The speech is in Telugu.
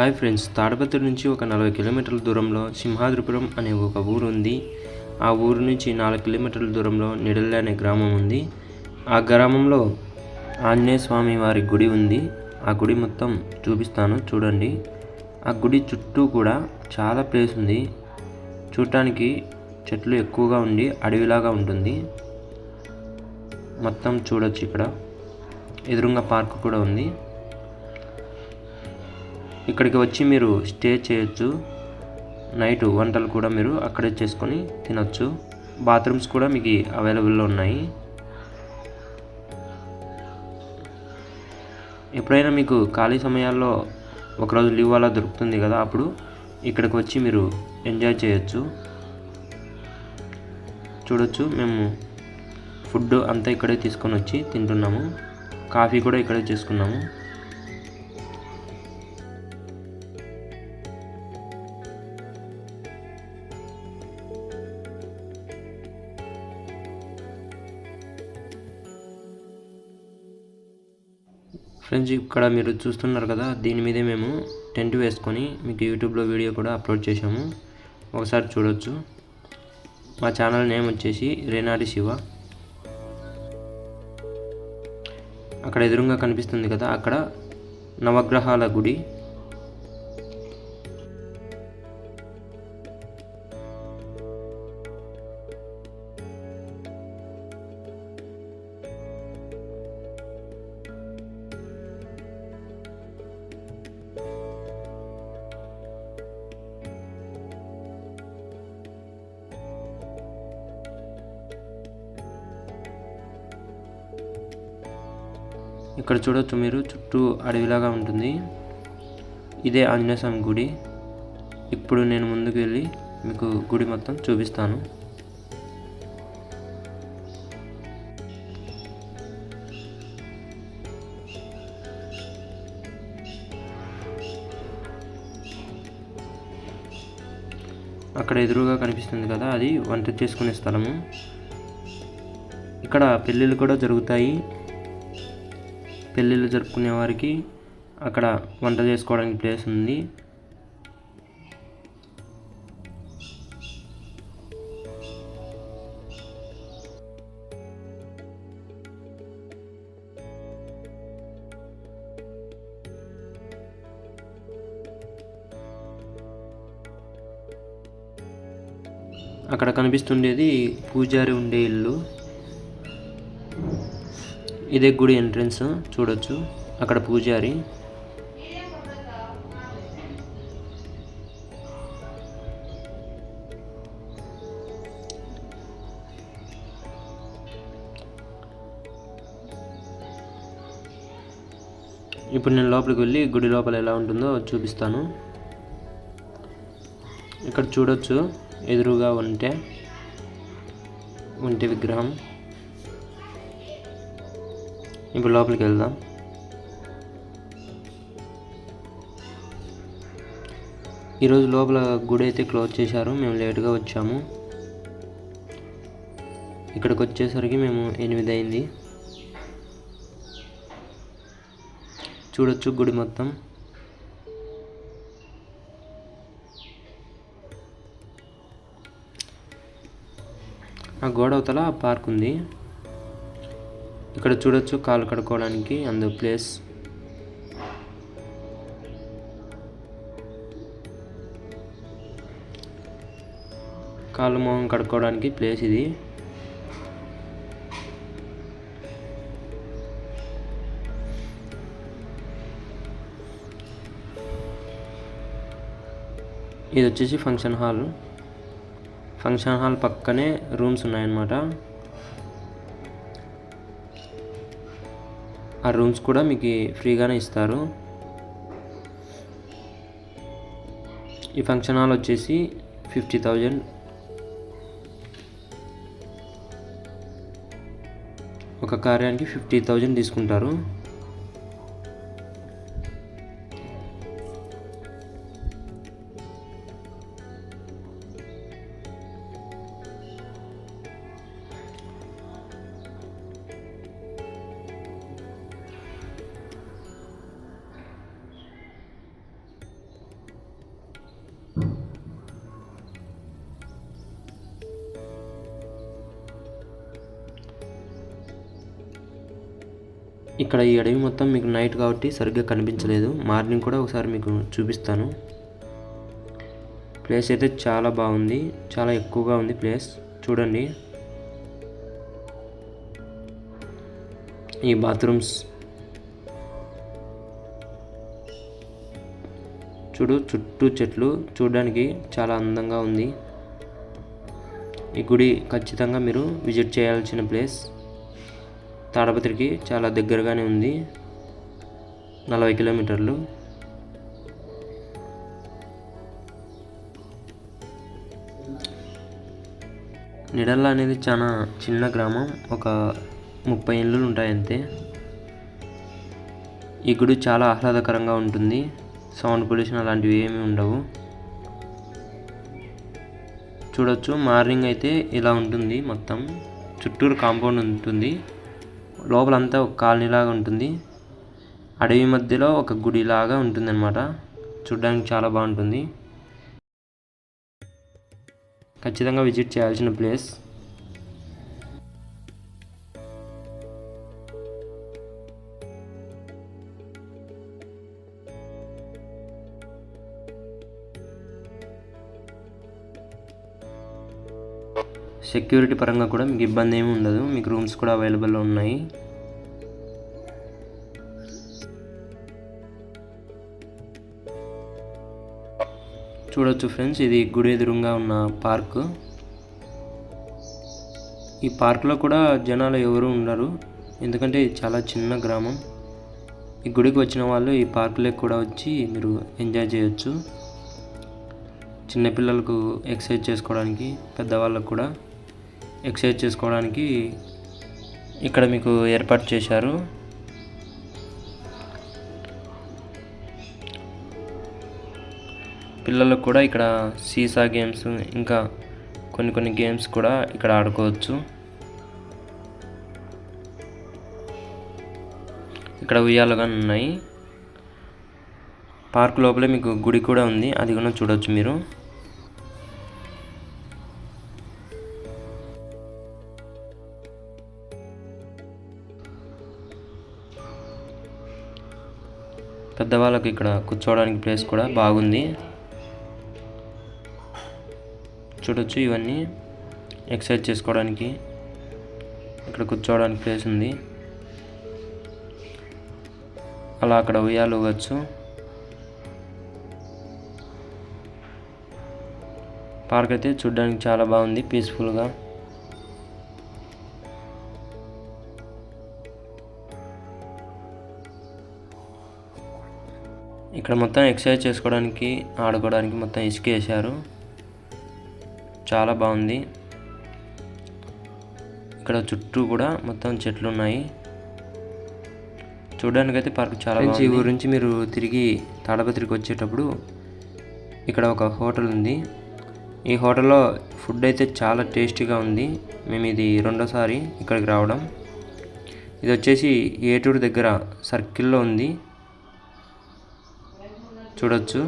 హాయ్ ఫ్రెండ్స్ తాడపత్రి నుంచి ఒక నలభై కిలోమీటర్ల దూరంలో సింహాద్రిపురం అనే ఒక ఊరు ఉంది. ఆ ఊరు నుంచి నాలుగు కిలోమీటర్ల దూరంలో నిడల్లి అనే గ్రామం ఉంది. ఆ గ్రామంలో ఆంజనేయ స్వామి వారి గుడి ఉంది. ఆ గుడి మొత్తం చూపిస్తాను చూడండి. ఆ గుడి చుట్టూ కూడా చాలా ప్లేస్ ఉంది. చూడటానికి చెట్లు ఎక్కువగా ఉండి అడవిలాగా ఉంటుంది. మొత్తం చూడొచ్చు ఇక్కడ. ఎదురుగా పార్క్ కూడా ఉంది. ఇక్కడికి వచ్చి మీరు స్టే చేయొచ్చు. నైట్ వంటలు కూడా మీరు అక్కడే చేసుకొని తినొచ్చు. బాత్రూమ్స్ కూడా మీకు అవైలబుల్లో ఉన్నాయి. ఎప్పుడైనా మీకు ఖాళీ సమయాల్లో ఒకరోజు లీవ్ అలా దొరుకుతుంది కదా అప్పుడు ఇక్కడికి వచ్చి మీరు ఎంజాయ్ చేయొచ్చు. చూడొచ్చు మేము ఫుడ్ అంతా ఇక్కడే తీసుకొని వచ్చి తింటున్నాము. కాఫీ కూడా ఇక్కడే చేసుకున్నాము. ఫ్రెండ్స్ ఇక్కడ మీరు చూస్తున్నారు కదా దీని మీదే మేము టెంట్ వేసుకొని మీకు యూట్యూబ్లో వీడియో కూడా అప్లోడ్ చేశాము. ఒకసారి చూడొచ్చు. మా ఛానల్ నేమ్ వచ్చేసి రేనాడి శివ. అక్కడ ఎదురుగా కనిపిస్తుంది కదా అక్కడ నవగ్రహాల గుడి. ఇక్కడ చూడొచ్చు మీరు చుట్టూ అడవిలాగా ఉంటుంది. ఇదే ఆంజనేయ స్వామి గుడి. ఇప్పుడు నేను ముందుకు వెళ్ళి మీకు గుడి మొత్తం చూపిస్తాను. అక్కడ ఎదురుగా కనిపిస్తుంది కదా అది వంట చేసుకునే స్థలము. ఇక్కడ పెళ్ళిళ్ళు కూడా జరుగుతాయి. పెళ్ళిళ్ళు జరుపుకునే వారికి అక్కడ వంట చేసుకోవడానికి ప్లేస్ ఉంది. అక్కడ కనిపిస్తుండేది పూజారి ఉండే ఇల్లు. ఇదే గుడి ఎంట్రన్స్ చూడొచ్చు. అక్కడ పూజారి. ఇప్పుడు నేను లోపలికి వెళ్ళి గుడి లోపల ఎలా ఉంటుందో చూపిస్తాను. ఇక్కడ చూడొచ్చు ఎదురుగా ఉంటే ఉంటే విగ్రహం. ఇప్పుడు లోపలికి వెళ్దాం. ఈరోజు లోపల గుడి అయితే క్లోజ్ చేశారు. మేము లేట్గా వచ్చాము. ఇక్కడికి వచ్చేసరికి మేము ఎనిమిది అయింది. చూడొచ్చు గుడి మొత్తం. ఆ గోడ అవతల పార్క్ ఉంది. ఇక్కడ చూడొచ్చు కాలు కడుక్కోవడానికి అందు ప్లేస్. కాళ్ళు మొహం కడుక్కోవడానికి ప్లేస్ ఇది. ఇది వచ్చేసి ఫంక్షన్ హాల్. ఫంక్షన్ హాల్ పక్కనే రూమ్స్ ఉన్నాయన్నమాట. ఆ రూమ్స్ కూడా మీకు ఫ్రీగానే ఇస్తారు. ఈ ఫంక్షన్ హాల్ వచ్చేసి ఫిఫ్టీ థౌజండ్. ఒక కార్యానికి ఫిఫ్టీ థౌజండ్ తీసుకుంటారు. ఇక్కడ ఈ అడవి మొత్తం మీకు నైట్ కాబట్టి సరిగ్గా కనిపించలేదు. మార్నింగ్ కూడా ఒకసారి మీకు చూపిస్తాను. ప్లేస్ అయితే చాలా బాగుంది. చాలా ఎక్కువగా ఉంది ప్లేస్ చూడండి. ఈ బాత్రూమ్స్ చూడు చుట్టూ చెట్లు. చూడడానికి చాలా అందంగా ఉంది. ఈ గుడి ఖచ్చితంగా మీరు విజిట్ చేయాల్సిన ప్లేస్ తాడపత్రికి చాలా దగ్గరగానే ఉంది. నలభై కిలోమీటర్లు. నిడల్ల అనేది చాలా చిన్న గ్రామం. ఒక ముప్పై ఇళ్ళు ఉంటాయి అంతే. ఈ గుడి చాలా ఆహ్లాదకరంగా ఉంటుంది. సౌండ్ పొల్యూషన్ అలాంటివి ఏమీ ఉండవు. చూడొచ్చు. మార్నింగ్ అయితే ఇలా ఉంటుంది మొత్తం. చుట్టూరు కాంపౌండ్ ఉంటుంది. లోపలంతా ఒక కాలనీలాగా ఉంటుంది. అడవి మధ్యలో ఒక గుడిలాగా ఉంటుందన్నమాట. చూడ్డానికి చాలా బాగుంటుంది. ఖచ్చితంగా విజిట్ చేయాల్సిన ప్లేస్. సెక్యూరిటీ పరంగా కూడా మీకు ఇబ్బంది ఏమి ఉండదు. మీకు రూమ్స్ కూడా అవైలబుల్లో ఉన్నాయి. చూడొచ్చు ఫ్రెండ్స్ ఇది గుడి ఎదురుగా ఉన్న పార్క్. ఈ పార్క్లో కూడా జనాలు ఎవరు ఉండరు. ఎందుకంటే ఇది చాలా చిన్న గ్రామం. ఈ గుడికి వచ్చిన వాళ్ళు ఈ పార్కులకు కూడా వచ్చి మీరు ఎంజాయ్ చేయొచ్చు. చిన్నపిల్లలకు ఎక్సర్సైజ్ చేసుకోవడానికి పెద్దవాళ్ళకు కూడా. ఎక్సర్సైజ్ చేసుకోవడానికి ఇక్కడ మీకు ఏర్పాటు చేశారు. పిల్లలకు కూడా ఇక్కడ సీసా గేమ్స్ ఇంకా కొన్ని కొన్ని గేమ్స్ కూడా ఇక్కడ ఆడుకోవచ్చు. ఇక్కడ ఉయ్యాలుగా ఉన్నాయి. పార్క్ లోపలే మీకు గుడి కూడా ఉంది. అది కూడా చూడవచ్చు మీరు. పెద్దవాళ్ళకి ఇక్కడ కూర్చోవడానికి ప్లేస్ కూడా బాగుంది. చూడొచ్చు ఇవన్నీ ఎక్సర్సైజ్ చేసుకోవడానికి. ఇక్కడ కూర్చోవడానికి ప్లేస్ ఉంది. అలా అక్కడ ఉయ్యాలు ఊగచ్చు. పార్క్ అయితే చూడడానికి చాలా బాగుంది పీస్ఫుల్గా. ఇక్కడ మొత్తం ఎక్సర్సైజ్ చేసుకోవడానికి ఆడుకోవడానికి మొత్తం ఇసుక వేశారు. చాలా బాగుంది. ఇక్కడ చుట్టూ కూడా మొత్తం చెట్లు ఉన్నాయి. చూడడానికి అయితే పార్క్ చాలా ఈ గురించి మీరు తిరిగి తాడపత్రికి వచ్చేటప్పుడు ఇక్కడ ఒక హోటల్ ఉంది. ఈ హోటల్లో ఫుడ్ అయితే చాలా టేస్టీగా ఉంది. మేము ఇది రెండోసారి ఇక్కడికి రావడం. ఇది వచ్చేసి ఏటూరు దగ్గర సర్కిల్లో ఉంది. చూడొచ్చు